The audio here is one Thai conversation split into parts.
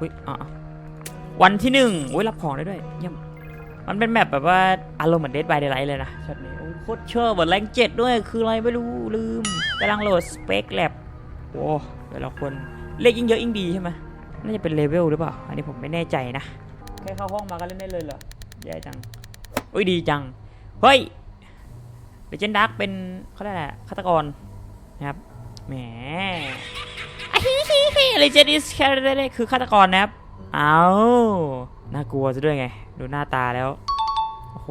อุ้ยอะวันที่หนึ่งอุ้ยรับของได้ด้วยเยี่ยมมันเป็นแบบแบบว่าอารมณ์เหมือนเดดบายเด y ไลท์เลยนะช็อตนี้โอ้โคตรเชื่อเหมือนแรงเจ็ดด้วย คืออะไรไม่รู้ลืมกำลังโหลดสเปคแลบโอ้แต่ละคนเลขยิ่งเยอะยิ่งดีใช่ไหมน่าจะเป็นเลเวลหรือเปล่า อันนี้ผมไม่แน่ใจนะ แค่เข้าห้องมาก็เล่นได้เลยเหรอแย่จังอุ้ยดีจัง เฮ้ยเดจนดักเป็นเขาเรียกอะไรอะฆาตกรนะครับแหม เลเจนดิสแคร์ได้คือฆาตกรนะครับ เอาน่ากลัวซะด้วยไง ดูหน้าตาแล้ว โอ้โห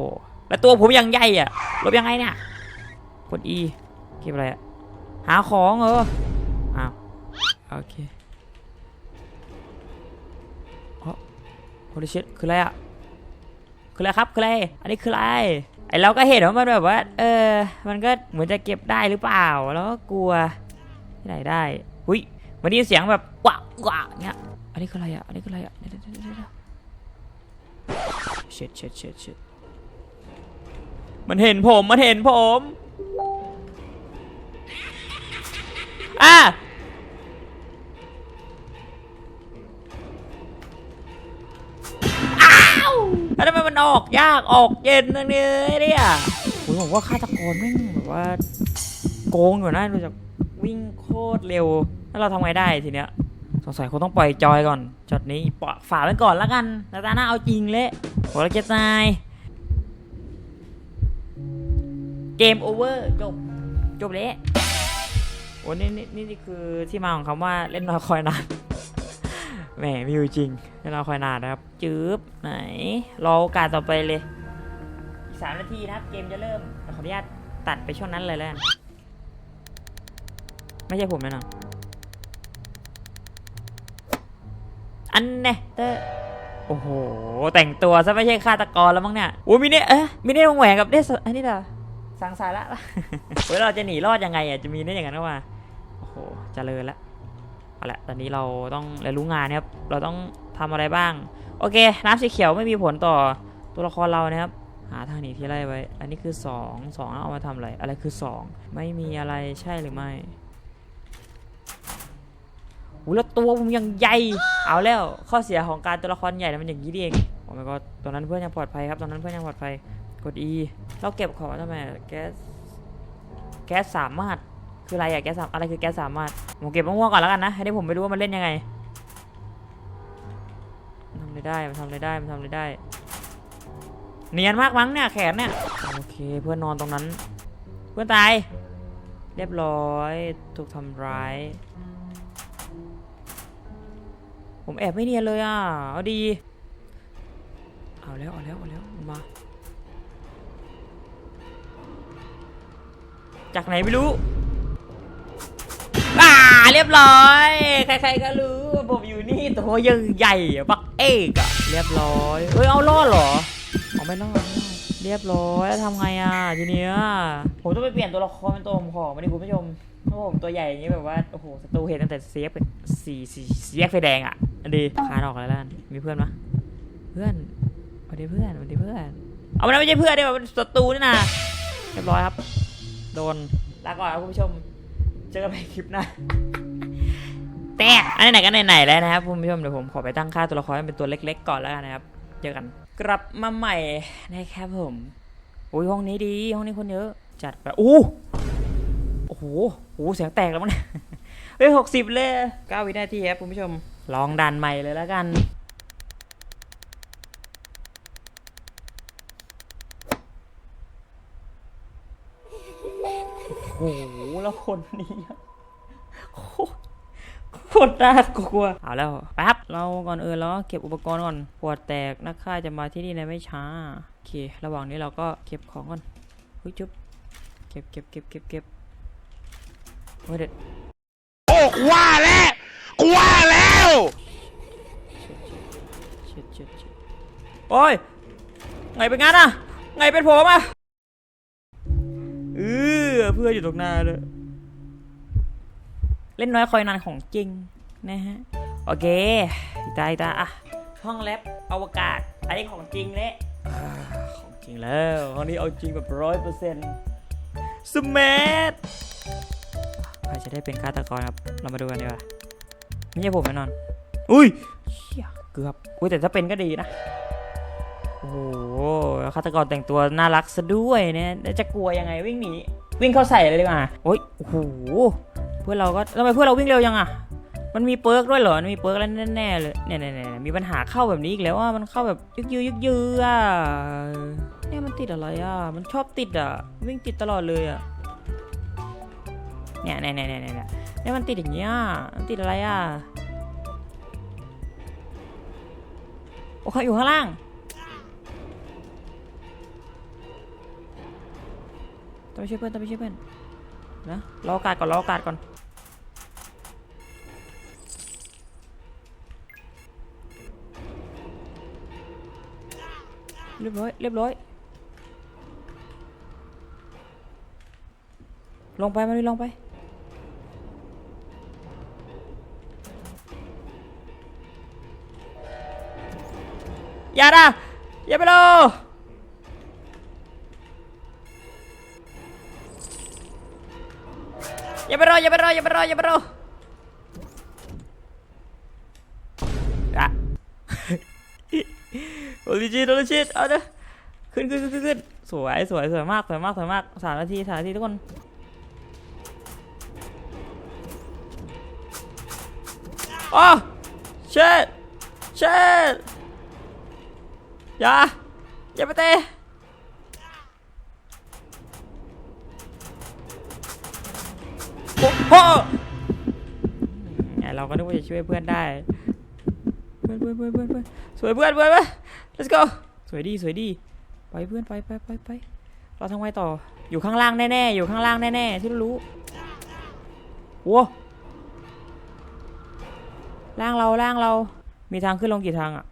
แล้วตัวผมยังใหญ่อะลบยังไงเนี่ยกด E เก็บอะไรอะหาของเอออ้าว โอเคโอ้โหชิตคืออะไรอะคืออะไรครับ คืออะไร อันนี้คืออะไร ไอเราก็เห็นว่ามันแบบว่า เออ มันก็เหมือนจะเก็บได้หรือเปล่า แล้วก็กลัวที่ไหนได้ หุย มันได้ยินเสียงแบบวะกวะเงี้ยอันนี้คืออะไรอะอันนี้คืออะไรอะเดี๋ยวเดี๋ยวเดี๋ยวเช็ดเช็ดเช็ดเช็ดมันเห็นผมมันเห็นผมอะอ้าวแล้วทำไมมันออกยากออกเย็นนังเนยเนี่ยโอ้ยผมว่าฆาตกรแม่งแบบว่า โกงอยู่นะดูจากวิ่งโคตรเร็ว แล้วเราทำไงได้ทีเนี้ยสงสัยคงต้องปล่อยจอยก่อนช็อตนี้ปะฝาไว้ก่อนแล้วกันแต่ตาหน้าเอาจริงเละโหเราจะตายเกมโอเวอร์จบจบเละโอ้นี่นี่นี่คือที่มาของคำว่าเล่นน้อยคอยนานแหมมีอยู่จริงเล่นน้อยคอยนานนะครับจืบไหนรอโอกาสต่อไปเลยอีกสามนาทีนะครับเกมจะเริ่มขออนุญาตตัดไปช่วงนั้นเลยแล้วไม่ใช่ผมแน่นอน อันเน่เตอร์โอ้โห แต่งตัวซะไม่ใช่ฆาตกรแล้วมั้งเนี่ยโอ้มีเนี่ยเอ๊ะมีเนี่ยวงแหวนกับเนี่ยอันนี้เหรอสังสาระละเฮ้ยเราจะหนีรอดยังไงอะจะมีเนี่ยอย่างนั้นว่าโอ้โหเจริญละเอาละตอนนี้เราต้องเรียนรู้งานนะครับ เราต้องทำอะไรบ้าง โอเค น้ำสีเขียวไม่มีผลต่อตัวละครเรานะครับ หาทางหนีที่ไล่ไว้ อันนี้คือ 2 2แล้วเอามาทำอะไร อะไรคือ 2 ไม่มีอะไรใช่หรือไม่ หูแล้วตัวผมยังใหญ่ เอาแล้วข้อเสียของการตัวละครใหญ่นะมันอย่างนี้เองโอ้ my god ตอนนั้นเพื่อนยังปลอดภัยครับตอนนั้นเพื่อนยังปลอดภัย กด E เราเก็บของทำไมแก๊สแก๊สสามารถคืออะไรอะแก๊สสามอะไรคือแก๊สสามารถผมเก็บมะม่วงก่อนแล้วกันนะให้ได้ผมไม่รู้ว่ามันเล่นยังไงทำอะไรได้มันทำอะไรได้มันทำอะไรได้ เนียนมากมั้งเนี่ยแขนเนี่ยโอเคเพื่อนนอนตรงนั้น เพื่อนตาย เรียบร้อยถูกทำร้าย ผมแอบไม่เนียนเลยอะ เอาดี เอาแล้ว เอาแล้ว เอาแล้ว มา จากไหนไม่รู้อ่าเรียบร้อย ใครๆก็รู้ว่าผมอยู่นี่ตัวยังใหญ่อะบักเอกอะเรียบร้อยเฮ้ยเอารอดเหรอเอาไม่รอดเรียบร้อยแล้วทำไงอะทีเนี้ยผมต้องไปเปลี่ยนตัวละครเป็นตัวผมขอมาดิคุณผู้ชมเพราะผมตัวใหญ่อย่างนี้แบบว่าโอ้โหศัตรูเห็นตั้งแต่เสียบสี่สี่แยกไฟแดงอะ ดีคานออกแล้วล่ะมีเพื่อนปะเพื่อนสวัสดีเพื่อนสวัสดีเพื่อน เอามันไม่ใช่เพื่อนเดี๋ยวมันศัตรูนี่นะเรียบร้อยครับ โดนลาก่อนครับคุณผู้ชม เจอกันใหม่คลิปหน้าแต่อันไหนๆก็ไหนๆแล้วนะครับคุณผู้ชมเดี๋ยวผมขอไปตั้งค่าตัวละครให้เป็นตัวเล็ก ๆ ก่อนแล้วกันนะครับเจอกัน กลับมาใหม่นะครับผมอุ้ยห้องนี้ดีห้องนี้คนเยอะจัดไปอู้โอ้โหโอ้โหเสียงแตกแล้วมั้งเฮ้ยหกสิบเลยเก้าวินาทีครับคุณผู้ชม ลองดันใหม่เลยแล้วกัน โอ้โห แล้วคนนี้โคตรโคตรน่ากลัว เอาแล้วแป๊บ เราก่อนเอื่นเราเก็บอุปกรณ์ก่อนปวดแตกนักฆ่าจะมาที่นี่ในไม่ช้า โอเค ระหว่างนี้เราก็เก็บของก่อนเฮ้ยจุ๊บ เก็บเก็บเก็บเก็บเก็บเฮ้ยเด็ดโอ้ว่าแล้ว กูว่าแล้วโอ้ยไงเป็นงั้นอะไงเป็นผมอะเออเพื่ออยู่ตรงหน้าเลยเล่นน้อยคอยนานของจริงนะฮะ โอเคอีตาอีตาอะห้องแลบอวกาศอันนี้ของจริงเลยของจริงแล้วห้องนี้เอาจริงแบบร้อยเปอร์เซ็นต์สมัทใครจะได้เป็นฆาตกรครับ เรามาดูกันดีกว่า ไม่ใช่ผมแน่นอน อุ้ยเชี่ยเกือบ อุ้ยแต่ถ้าเป็นก็ดีนะ โอ้โหฆาตกรแต่งตัวน่ารักซะด้วยเนี่ยแล้วจะกลัวยังไงวิ่งหนี วิ่งเข้าใส่เลยดีกว่าโอ้ย โอ้โห เพื่อนเราก็ทำไมเพื่อนเราวิ่งเร็วยังอะ มันมีเปิร์กด้วยเหรอ มันมีเปิร์กอะไรแน่ๆเลย เนี่ยเนี่ยเนี่ยมีปัญหาเข้าแบบนี้อีกแล้วว่ามันเข้าแบบยึกยือยึกยืออะเนี่ยมันติดอะไรอะ มันชอบติดอะ วิ่งติดตลอดเลยอะ เนี่ยเนี่ยเนี่ยเนี่ย เนี่ยมันติดอย่างเงี้ยมันติดอะไรอะ โอเขาอยู่ข้างล่าง ต้องไปช่วยเพื่อนต้องไปช่วยเพื่อนนะรอโอกาสก่อนรอโอกาสก่อนเรียบร้อยเรียบร้อย ลงไปมันลงไป อย่านะอย่าไปโลอย่าไปรออย่าไปรออย่าไปรออย่าไปรออะโอลิชิตโอลิชิตเอาเด้อขึ้นขึ้นขึ้นขึ้นขึ้นสวยสวยสวยมากสวยมากสวยมากสามนาทีสามนาทีทุกคนโอ้เช็ดเช็ด อย่า อย่าไปเตะโอ้โหเนี่ยเราก็นึกว่าจะช่วยเพื่อนได้ เพื่อนเพื่อนเพื่อนเพื่อนเพื่อนสวยเพื่อนเพื่อนเพื่อน let's go สวยดีสวยดี ไปเพื่อนไปไปไปไปเราทำไงต่อ อยู่ข้างล่างแน่ๆ อยู่ข้างล่างแน่ๆ ที่เรารู้โว้ล่างเราล่างเรา มีทางขึ้นลงกี่ทางอะ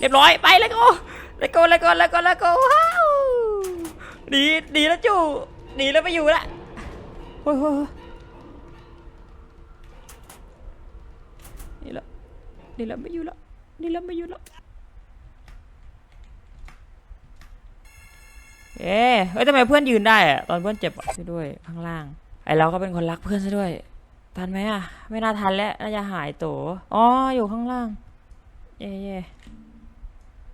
เรียบร้อยไปแล้วก็แล้วก็แล้วก็แล้วก็แล้วก็ว้าวหนีหนีแล้วจู่หนีแล้วไปอยู่ละโอ้ยโหนี่แล้วหนี่แล้วไม่อยู่แล้วหนี่แล้วไม่อยู่แล้วเอ๊ะเฮ้ยทำไมเพื่อนยืนได้อะตอนเพื่อนเจ็บอะช่วยด้วยข้างล่าง ไอเราก็เป็นคนรักเพื่อนซะด้วย ทันไหมอะไม่น่าทันแล้วน่าจะหายโตอ๋ออยู่ข้างล่าง เย่เย่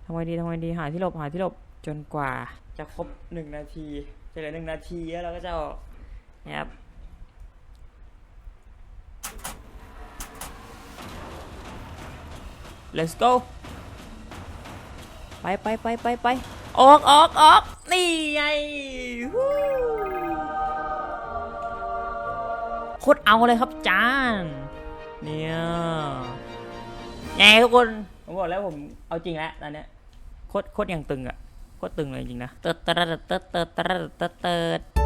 ทำไงดีทำไงดีหาที่หลบหาที่หลบจนกว่าจะครบหนึ่งนาทีจะเหลือหนึ่งนาทีแล้วเราก็จะออกนี่ยครับ let's go ไปไปไปไปไปออกออกออกนี่ไงฮู้โคตรเอาเลยครับจานเนี่ยไงทุกคน ผมบอกแล้วผมเอาจริงแล้วตอนเนี้ย โคตรโคตรยังตึงอะโคตรตึงเลยจริงนะเติร์ดเติร์ดเติร์ดเติร์ดเติร์ดเติร์ด